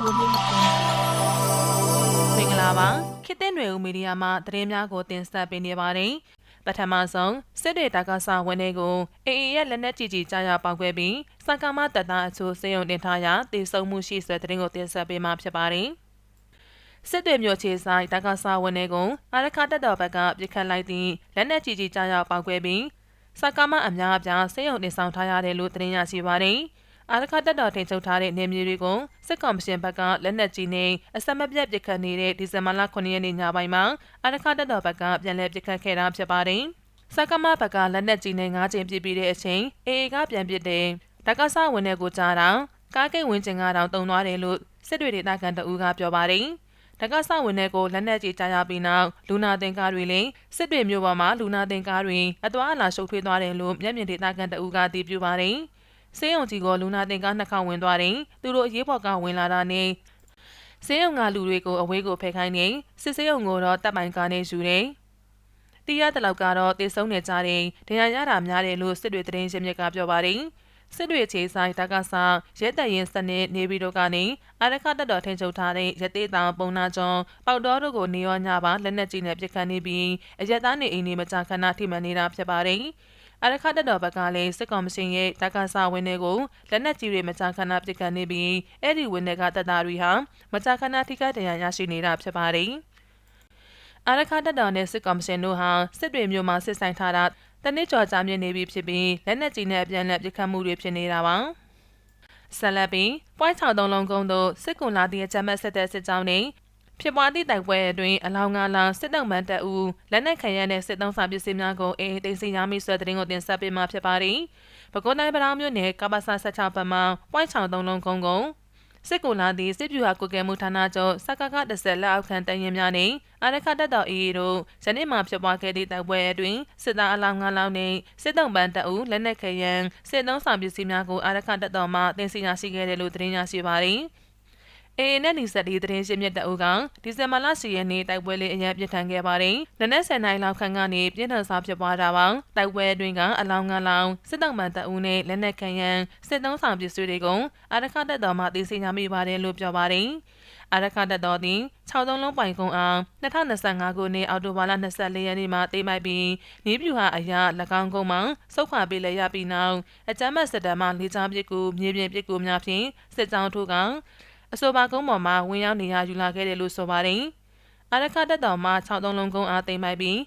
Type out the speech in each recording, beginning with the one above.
ကိုလေးကိုမင်္ဂလာပါခေတ်သစ်ຫນွေဦးမီဒီယာမှသတင်းများကိုတင်ဆက်ပေးနေပါတယ်ပထမဆုံးစစ်တွေတာကဆဝန်တွေကိုအေအေရဲ့လက်နက်ကြီးကြီးကြားရောက်ပောက်ကွဲပြီးစကမတပ်သားအချို့စေယုံတင်ထားရာတည်ဆုံမှုရှိဆွဲသတင်းကိုတင်ဆက်ပေးမှာဖြစ်ပါတယ်စစ်တွေမျိုးချေဆိုင်တာကဆဝန်တွေကိုအာရခတက်တော်ဘက်ကပြစ်ခတ်လိုက်သည့်လက်နက်ကြီးကြီးကြားရောက်ပောက်ကွဲပြီးစကမအများအပြားစေယုံတင်ဆောင်ထားရတယ်လို့သတင်းရရှိပါတယ် အာရခတက်တော်ထိန်ချုပ်ထားတဲ့နေမြေတွေကိုစစ်ကောင်မရှင်ဘက်ကလက်နက်ကြီးနဲ့အစမပြတ်ပစ်ခတ်နေတဲ့ဒီဇင်ဘာလ9ရက်နေ့ညပိုင်းမှာအာရခတက်တော်ဘက်ကပြန်လည်ပစ်ခတ်ခဲ့တာဖြစ်ပါတယ်။စကမဘက်ကလက်နက်ကြီးနဲ့၅ချိန်ပစ်ပြီးတဲ့အချိန်အေအေကပြန်ပစ်တဲ့တက္ကဆဝင်တဲ့ကိုကြားတာကားကိတ်ဝင်းကျင်ကတော့တုံသွားတယ်လို့စစ်တွေဒေသခံတအူးကပြောပါတယ်။တက္ကဆဝင်တဲ့ကိုလက်နက်ကြီးကြားရပြီးနောက်လူနာတင်ကားတွေလည်းစစ်တွေမျိုးပေါ်မှာလူနာတင်ကားတွေအသွားအလာရှုပ်ထွေးသွားတယ်လို့မျက်မြင်ဒေသခံတအူးကသိပြပါတယ်။ ဆေးရုံကြီးကလူနာတင်ကားနှစ်ခေါက်ဝင်သွားတယ်။သူတို့အရေးပေါ်ကဝင်လာတာနဲ့ဆေးရုံကလူတွေကိုအဝေးကိုဖယ်ခိုင်းနေစစ်ဆေးရုံကိုတော့တပ်ပိုင်ကားနဲ့ယူတယ်။တီးရတဲ့လောက်ကတော့တေဆုံးနေကြတယ်။ဒဏ်ရာရတာများတယ်လို့စစ်တွေသတင်းရင်းမြစ်ကပြောပါတယ်။စစ်တွေခြေဆိုင်တက္ကဆာရဲတရင်စနစ်နေပြီးတော့ကနေအာရခတက်တော်ထင်ချုပ်ထားတဲ့ရသေးတောင်ပုံနာကျွန်းပေါတော်တို့ကိုနေရောညပါလက်နက်ကြီးနဲ့ပစ်ခတ်နေပြီးအရက်သားနေအိမ်နေမကြာခဏထိမှန်နေတာဖြစ်ပါတယ်။ အရခတက်တော်ဘက်ကလည်းစစ်ကောင်မရှင်ရဲ့တက္ကဆာဝင်တွေကိုလက်နက်ကြီးတွေမကြာခဏပစ်ခတ်နေပြီးအဲ့ဒီဝင်တွေကတပ်သားတွေဟာမကြာခဏထိခိုက်ဒဏ်ရာရရှိနေတာဖြစ်ပါတယ်။အရခတက်တော်နဲ့စစ်ကောင်မရှင်တို့ဟာစစ်တွေမျိုးမှာစစ်ဆိုင်ထားတာတနစ်ကျော်ကြာမြင့်နေပြီဖြစ်ပြီးလက်နက်ကြီးနဲ့အပြန်အလှန်ပစ်ခတ်မှုတွေဖြစ်နေတာပါ။ဆလပီပွိုင်း6သုံးလုံးကုန်းတို့စစ်ကွန်လာတီရဲ့ဂျမတ်ဆက်တဲ့စစ်ကြောင်းနဲ့ ဖြစ်ပွားသည့်တိုက်ပွဲအတွင်းအလောင်းငါးလောင်းစစ်တောက်မှန်တပ်ဦးလက်နက်ခံရတဲ့စစ်သုံးစာပစ္စည်းများကိုအေးသိမ်းဆည်းရမိဆွဲတဲ့ရင်ကိုတင်ဆက်ပေးမှာဖြစ်ပါတယ်။ပဲခူးတိုင်းပရောင်းမြို့နယ်ကပ္ပဆ16ပတ်မှာပွိုင်းချောင်းသုံးလုံးကုန်းကုန်းစစ်ကူလာသည့်စစ်ပြူဟာကုကဲမှုဌာနချုပ်စကက10လက်အောက်ခံတရင်များနဲ့အာရခတက်တော်အေးတို့ဇနီးမှာဖြစ်ပွားခဲ့သည့်တိုက်ပွဲအတွင်းစစ်သားအလောင်းငါးလောင်းနဲ့စစ်တုံးပန်းတပ်ဦးလက်နက်ခဲယံစစ်သုံးဆောင်ပစ္စည်းများကိုအာရခတက်တော်မှတင်စီရရှိခဲ့တယ်လို့သတင်းရရှိပါတယ်။ အေအေနဲ့နီဆက်ဒီသတင်းရှင်းမြစ်တအုပ်ကဒီဇင်ဘာလ10ရက်နေ့တိုက်ပွဲလေးအရန်ပြစ်ထန်ခဲ့ပါတယ်။နနက်10နိုင်လောက်ခန့်ကနေပြင်းထန်စွာဖြစ်ပွားတာပါ။တိုက်ပွဲအတွင်းကအလောင်းငါလောင်းစစ်တောက်မှန်တအုပ်နဲ့လက်နက်ခံရန်စစ်သုံးဆောင်ပစ္စည်းတွေကိုအာရခတက်တော်မှသိသိညာမိပါတယ်လို့ပြောပါတယ်။အာရခတက်တော်သည်6သုံးလုံးပိုင်ကုန်းအောင်2025ခုနှစ်အောက်တိုဘာလ24ရက်နေ့မှာတိမိုက်ပြီးနေပြူဟာအရာ၎င်းကုန်းမှာစုတ်ခွာပေးလဲရပြီးနောက်အကြမ်းမဲ့စစ်တပ်မှလေးချောင်းပစ်ကူမြေပြင်ပစ်ကူများဖြင့်စစ်ကြောင်းထိုးက အဆိုပါကုန်းပေါ်မှာဝင်ရောက်နေရယူလာခဲ့တယ်လို့ဆိုပါတယ်။အာရခတက်တော်မှာ6သုံးလုံးကုန်းအားသိမ်းပိုက်ပြီး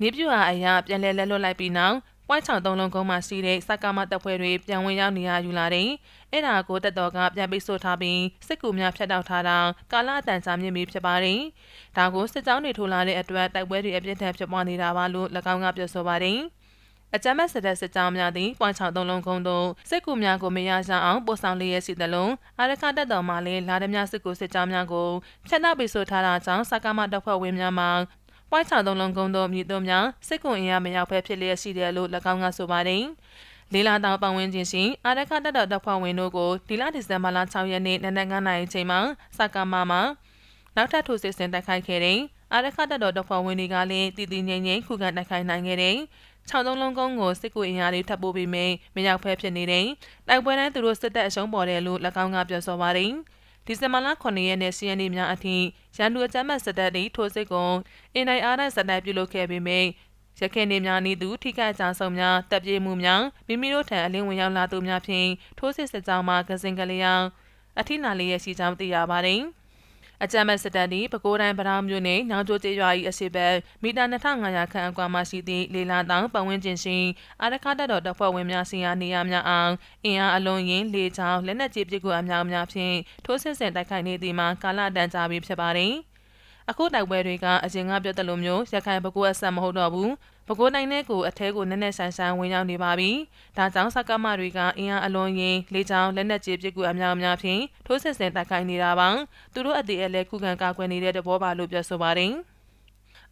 နေပြူဟာအရာပြန်လဲလဲလွတ်လိုက်ပြီးနောက်ပွိုင်းချောင်းသုံးလုံးကုန်းမှာရှိတဲ့စကားမတပ်ဖွဲ့တွေပြန်ဝင်ရောက်နေရယူလာတယ်။အဲ့ဒါကိုတက်တော်ကပြန်ပိတ်ဆို့ထားပြီးစစ်ကူများဖျက်တောက်ထားတာကာလအတန်ကြာမြင့်ပြီးဖြစ်ပါတယ်။ဒါကိုစစ်ကြောင်းတွေထိုးလာတဲ့အတွက်တိုက်ပွဲတွေအပြင်းထန်ဖြစ်ပွားနေတာပါလို့၎င်းကပြောဆိုပါတယ်။ အကြမ်းမဲ့စစ်တပ်စစ်ကြောင်းများသည်ပွိုင်းချောင်းသုံးလုံးကုန်းသို့စစ်ကူများကိုမရရအောင်ပို့ဆောင်လျက်ရှိသလုံးအာရခတက်တော်မှလည်းလာဒမြစစ်ကူစစ်ကြောင်းများကိုဖျက်နှက်ပိတ်ဆို့ထားတာကြောင့်စကားမတပ်ဖွဲ့ဝင်များမှပွိုင်းချောင်းသုံးလုံးကုန်းသို့မြည်တို့များစစ်ကူအင်အားမရောက်ဖဲဖြစ်လျက်ရှိတယ်လို့၎င်းကဆိုပါတယ်လေးလာတောင်ပတ်ဝန်းကျင်ရှိအာရခတက်တော်တပ်ဖွဲ့ဝင်တို့ကိုဒီလဒီဇင်ဘာလ6ရက်နေ့နနက်9:00နာရီချိန်မှာစကားမမှာနောက်ထပ်ထိုးစစ်ဆင်တိုက်ခိုက်ခဲ့တဲ့အာရခတက်တော်တပ်ဖွဲ့ဝင်တွေကလည်းတည်တည်ငြိမ်ငြိမ်ခုခံတိုက်ခိုက်နိုင်ခဲ့တဲ့ 6သုံးလုံးကုန်းကိုစစ်ကူအင်အားတွေထပ်ပို့ပြီးမိမရောက်ဖဲဖြစ်နေတယ်။တိုက်ပွဲတိုင်းသူတို့စစ်တပ်အရှုံးပေါ်တယ်လို့၎င်းကပြောဆိုပါတယ်။ဒီဇင်ဘာလ9ရက်နေ့စီယန်ဒီများအထိရန်သူအကြမ်းဖက်စစ်တပ်တွေထိုးစစ်ကိုအင်တိုင်းအားနဲ့စတိုက်ပြုလုပ်ခဲ့ပြီးမိရခိုင်နေများနေသူထိခိုက်ကြဆုံးများတပ်ပြေးမှုများမိမိတို့ထံအလင်းဝင်ရောက်လာသူများဖြင့်ထိုးစစ်စစ်ကြောင်းမှကစင်ကလေးအောင်အထိနာလေးရဲ့ရှိကြောင်းသိရပါတယ်။ အကြမ်းမဲ့စစ်တပ်သည်ပဲခူးတိုင်းပထောင်မြို့နယ်ညောင်ကျိုးကျေးရွာ၏အစီဘက်မီတာ2500ခန့်အကွာမှရှိသည့်လေလာတောင်ပတ်ဝန်းကျင်ရှိအာရခတပ်တော်တပ်ဖွဲ့ဝင်များစီယာနေရများအောင်အင်အားအလုံးရင်လေချောင်းလက်နက်ကြီးပစ်ကူအများအများဖြင့်ထိုးစစ်ဆင်တိုက်ခိုက်နေသည်မှာကာလတန်ကြာပြီးဖြစ်ပါသည်အခုတိုက်ပွဲတွေကအရင်ကပြောတဲ့လိုမျိုးရခိုင်ဘကူအဆက်မဟုတ်တော့ဘူး ပဲခူးတိုင်းနဲ့ကိုအထဲကိုနက်နက်ဆန်ဆန်ဝင်ရောက်နေပါပြီ။ဒါကြောင့်စကမတွေကအင်အားအလွန်ရင်လေကြောင်းလက်နက်ကြီးပစ်ကူအများအများဖြင့်ထိုးစစ်ဆင်တိုက်ခိုက်နေတာပါ။သူတို့အသေးအလဲခုခံကာကွယ်နေတဲ့တဘောပါလို့ပြောဆိုပါတယ်။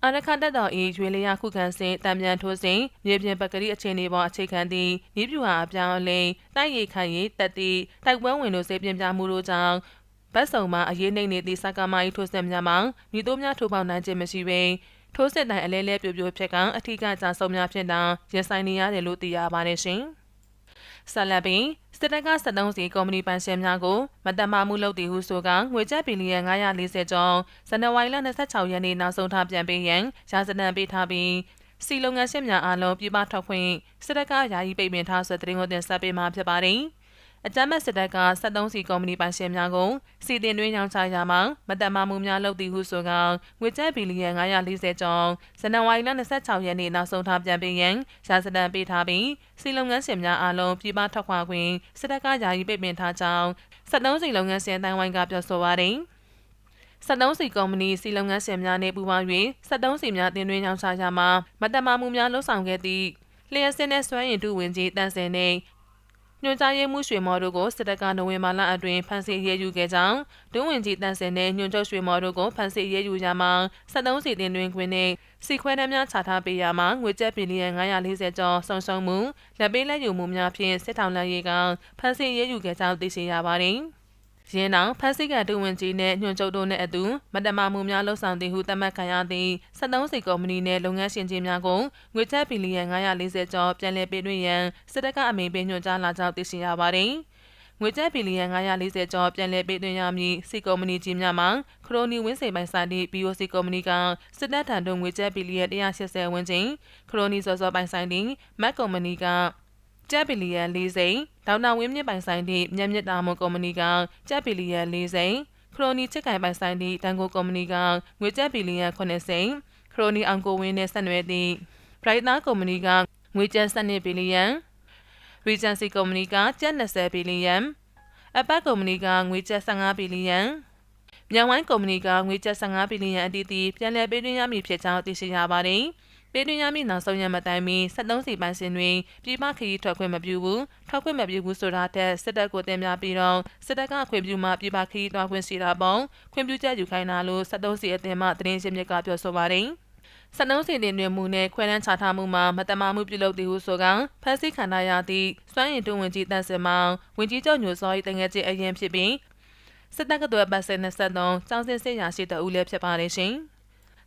အရခတက်တော်ဤရွေလျာခုခံစဉ်တံပြန်ထိုးစဉ်မြေပြင်ပကတိအခြေအနေပေါ်အခြေခံသည့်ဤပြူဟာအပြောင်းအလဲတိုက်ရိတ်ခံရေးတက်သည့်တိုက်ပွဲဝင်တို့စေပြင်ပြမှုတို့ကြောင့်ဗတ်စုံမှာအရေးနှိမ့်နေသည့်စကားမကြီးထိုးစစ်များမှာမြေတိုးများထိုးပေါက်နိုင်ခြင်းမရှိပေ ထိုးစစ်တိုင်အလဲလဲပြိုပြိုဖြစ်ကအထီးကကြဆုံးများဖြစ်တာရင်ဆိုင်နေရတယ်လို့သိရပါတယ်ရှင်။ဆက်လက်ပြီးစစ်တပ်က73စီကုမ္ပဏီပိုင်ရှင်များကိုမတမာမှုလုပ်တည်ဟုဆိုကငွေကျပ်ဘီလီယံ940ကျော်ဇန်နဝါရီလ26ရက်နေ့နောက်ဆုံးထားပြန်ပေးရန်ရာဇဒဏ်ပေးထားပြီးစီလုပ်ငန်းရှင်များအားလုံးပြပထောက်ခွင့်စစ်တပ်ကယာယီပိတ်ပင်ထားဆွဲတဲ့တင်ကိုတင်ဆက်ပေးမှာဖြစ်ပါတယ်။ အကြမ်းမဲ့စစ်တပ်က73စီကုမ္ပဏီပိုင်ရှင်များကိုစီတင်တွင်းရောင်းချရာမှာမတန်မာမှုများလုပ်သည်ဟုဆိုကငွေကျပ်ဘီလီယံ940ကျော်ဇန်နဝါရီလ26ရက်နေ့နောက်ဆုံးထားပြန်ပေးရန်ရာဇဒဏ်ပေးထားပြီးစီလုပ်ငန်းရှင်များအားလုံးပြည်ပထွက်ခွာခွင့်စစ်တပ်ကယာယီပိတ်ပင်ထားကြောင်း73စီလုပ်ငန်းရှင်တိုင်းဝိုင်းကပြောဆိုပါတယ်73စီကုမ္ပဏီစီလုပ်ငန်းရှင်များနှင့်ပူးပေါင်း၍73စီများတင်သွင်းရောင်းချရာမှာမတမာမှုများလှုပ်ဆောင်ခဲ့သည့်လျှက်စင်းတဲ့စွမ်းရည်တူဝင်ကြီးတန်စင်နှင့် ညွှန်ကြားရေးမှူးရွှေမော်တို့ကိုစစ်တပ်ကနိုဝင်ဘာလအတွင်းဖမ်းဆီးရဲယူခဲ့ကြောင်းဒုဝန်ကြီးတန်စင်နဲ့ညွှန်ချုပ်ရွှေမော်တို့ကိုဖမ်းဆီးရဲယူရမှာ73စီတင်တွင်ခွင်းနဲ့စီခွဲနှမ်းများချထားပေးရမှာငွေကျပ်ဘီလီယံ940ကျော်ဆုံးရှုံးမှုလက်ပေးလက်ယူမှုများဖြင့်စစ်ထောင်လက်ရေးကဖမ်းဆီးရဲယူခဲ့ကြောင်းသိရှိရပါတယ်။ ရင်းနောက်ဖက်စီကဒုဝန်ကြီးနဲ့ညွှန်ချုပ်တို့နဲ့အတူမတမမှုများလှုပ်ဆောင်သည်ဟုသတ်မှတ်ခံရသည့်73စီကုမ္ပဏီနဲ့လုပ်ငန်းရှင်ကြီးများကိုငွေချက်ဘီလီယံ940ကျော်ပြန်လည်ပေးသွင်းရန်စစ်တပ်ကအမိန့်ပေးညွှန်ကြားလာကြောင်းသိရှိရပါတယ်။ငွေကျပ်ဘီလီယံ940ကျော်ပြန်လည်ပေးသွင်းရမည်စီကုမ္ပဏီကြီးများမှာခရိုနီဝင်းစိန်ပိုင်ဆိုင်သည့် BOC ကုမ္ပဏီကစစ်တပ်ထံသို့ငွေကျပ်ဘီလီယံ180ဝန်းကျင်ခရိုနီစောစောပိုင်ဆိုင်သည့်မက်ကုမ္ပဏီက ကျပ်ဘီလီယံ၄စိန်ဒေါက်တာဝင်းမြင့်ပိုင်ဆိုင်သည့်မြက်မြစ်တာမွန်ကုမ္ပဏီကကျပ်ဘီလီယံ၄စိန်ခရိုနီချစ်ကိုင်ပိုင်ဆိုင်သည့်တန်ကိုကုမ္ပဏီကငွေကျပ်ဘီလီယံ9စိန်ခရိုနီအောင်ကိုဝင်းနဲ့ဆက်နွယ်သည့် Brighter ကုမ္ပဏီကငွေကျပ်12ဘီလီယံ Regency ကုမ္ပဏီကကျပ်20ဘီလီယံအပတ်ကုမ္ပဏီကငွေကျပ်15ဘီလီယံမြန်ဝိုင်းကုမ္ပဏီကငွေကျပ်15ဘီလီယံအတီးတီးပြန်လည်ပေးသွင်းရမည်ဖြစ်ကြောင်းသိရှိရပါတယ်။ ပေးသွင်းရမည့်နောက်ဆုံးရမတိုင်မီ73စီပိုင်ရှင်တွင်ပြည်ပခရီးထွက်ခွင့်မပြုဘူးထွက်ခွင့်မပြုဘူးဆိုတာတဲ့စစ်တပ်ကိုတင်ပြပြီးတော့စစ်တပ်ကခွင့်ပြုမှပြည်ပခရီးသွားခွင့်ရှိတာပေါ့ခွင့်ပြုချက်ယူခိုင်းတာလို့73စီအသင်းမှသတင်းရှင်းမြစ်ကပြောဆိုပါတယ်စနှုံးစီတင်တွင်မူနဲ့ခွဲတန်းချထားမှုမှာမတမာမှုပြုလုပ်သည်ဟုဆိုကဖက်စီခန္ဓာရသည့်စွမ်းရည်တွဝင်ကြီးတန်စင်မောင်ဝင်ကြီးချုပ်ညိုစော၏တငယ်ချင်းအရင်ဖြစ်ပြီးစစ်တပ်ကတော်ပတ်စင်23ကျောင်းစင်စစ်ရာရှိတအူလည်းဖြစ်ပါတယ်ရှင်။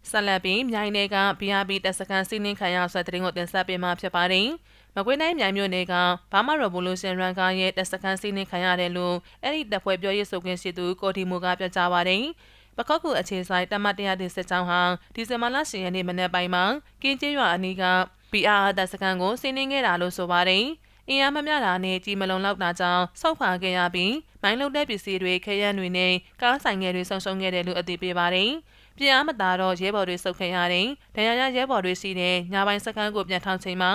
ဆက်လက်ပြီးမြိုင်နယ်က BRB တပ်စခန်းစီးနှင်းခံရဆွဲတဲ့တင်ကိုတင်ဆက်ပေးမှာဖြစ်ပါတယ်။မကွေးတိုင်းမြိုင်မြို့နယ်ကဘာမာ Revolution Run ကားရဲ့တပ်စခန်းစီးနှင်းခံရတယ်လို့အဲ့ဒီတပ်ဖွဲ့ပြောရေးဆိုခွင့်ရှိသူကိုတီမိုကပြောကြားပါတယ်။ပခောက်ကူအခြေဆိုင်တမတ်တရားတင်စစ်ကြောင်းဟာဒီဇင်ဘာလ10ရက်နေ့မနေ့ပိုင်းမှာကင်းကျင်းရွာအနီးက BRR တပ်စခန်းကိုစီးနှင်းခဲ့တာလို့ဆိုပါတယ်။အင်အားမမျှတာနဲ့ကြီးမလုံလောက်တာကြောင့်ဆောက်ခွာခဲ့ရပြီးမိုင်းလုံးတဲ့ပစ္စည်းတွေခရမ်းတွေနဲ့ကားဆိုင်ငယ်တွေဆုံရှုံခဲ့တယ်လို့အသိပေးပါတယ်။ ပြင်းအားမသာတော့ရဲဘော်တွေစုပ်ခင်ရတယ်။ဒဏ်ရာရရဲဘော်တွေရှိတဲ့ညပိုင်းစခန်းကိုပြန်ထောင်ချိန်မှာ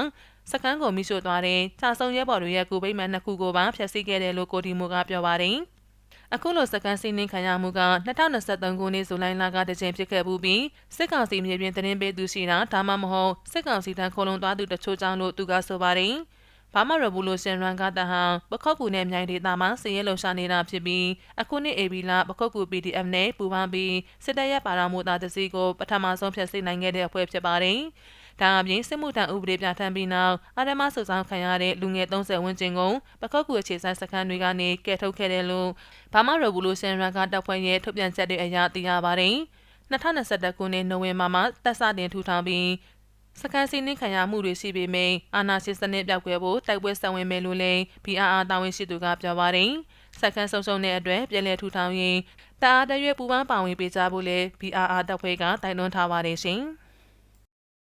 စခန်းကိုမိရှို့သွားတဲ့ခြာဆုံးရဲဘော်တွေရဲ့ကိုပိမှန်နှစ်ခုကိုပါဖျက်ဆီးခဲ့တယ်လို့ကိုဒီမိုကပြောပါတယ်။အခုလိုစကန်စီနင်းခံရမှုက2023ခုနှစ်ဇူလိုင်လကတကြိမ်ဖြစ်ခဲ့ပြီးစစ်ကောင်စီမြေပြင်သတင်းပေးသူရှိတာဒါမှမဟုတ်စစ်ကောင်စီထံခိုးလုံသွားသူတချို့ကြောင့်လို့သူကဆိုပါတယ်။ ဘာမရဘူလိုရှင်ရန်ကတဟန်ပခောက်ကူနဲ့မြိုင်ဒေသမှာစည်ရဲလှုံရှာနေတာဖြစ်ပြီးအခုနှစ် AB လပခောက်ကူ PDF နဲ့ပူးပေါင်းပြီးစစ်တပ်ရဲ့ပါရမိုတာတစီကိုပထမဆုံးဖျက်ဆီးနိုင်ခဲ့တဲ့အဖွဲ့ဖြစ်ပါတယ်။ဒါအပြင်စစ်မှုထမ်းဥပဒေပြဋ္ဌာန်းပြီးနောက်အာရမစုဆောင်ခံရတဲ့လူငယ်30ဝန်းကျင်ကိုပခောက်ကူအခြေဆိုင်စခန်းတွေကနေကယ်ထုတ်ခဲ့တယ်လို့ဘာမရဘူလိုရှင်ရန်ကတပ်ဖွဲ့ရဲ့ထုတ်ပြန်ချက်တွေအရသိရပါတယ်။2021ခုနှစ်နိုဝင်ဘာမှာတပ်စတင်ထူထောင်ပြီး စကန်စီနှင်းခံရမှုတွေရှိပေမယ့်အာနာရှင်စနစ်ပြောက်ကွယ်ဖို့တိုက်ပွဲဆောင်ဝင်မယ်လို့လည်း BRR တာဝန်ရှိသူကပြောပါတယ်။စကန်ဆုံဆုံတဲ့အတွက်ပြည်လဲထူထောင်ရင်တာအားတရွေ့ပူပန်းပါဝင်ပေးကြဖို့လည်း BRR တပ်ဖွဲ့ကတိုက်တွန်းထားပါတယ်ရှင်။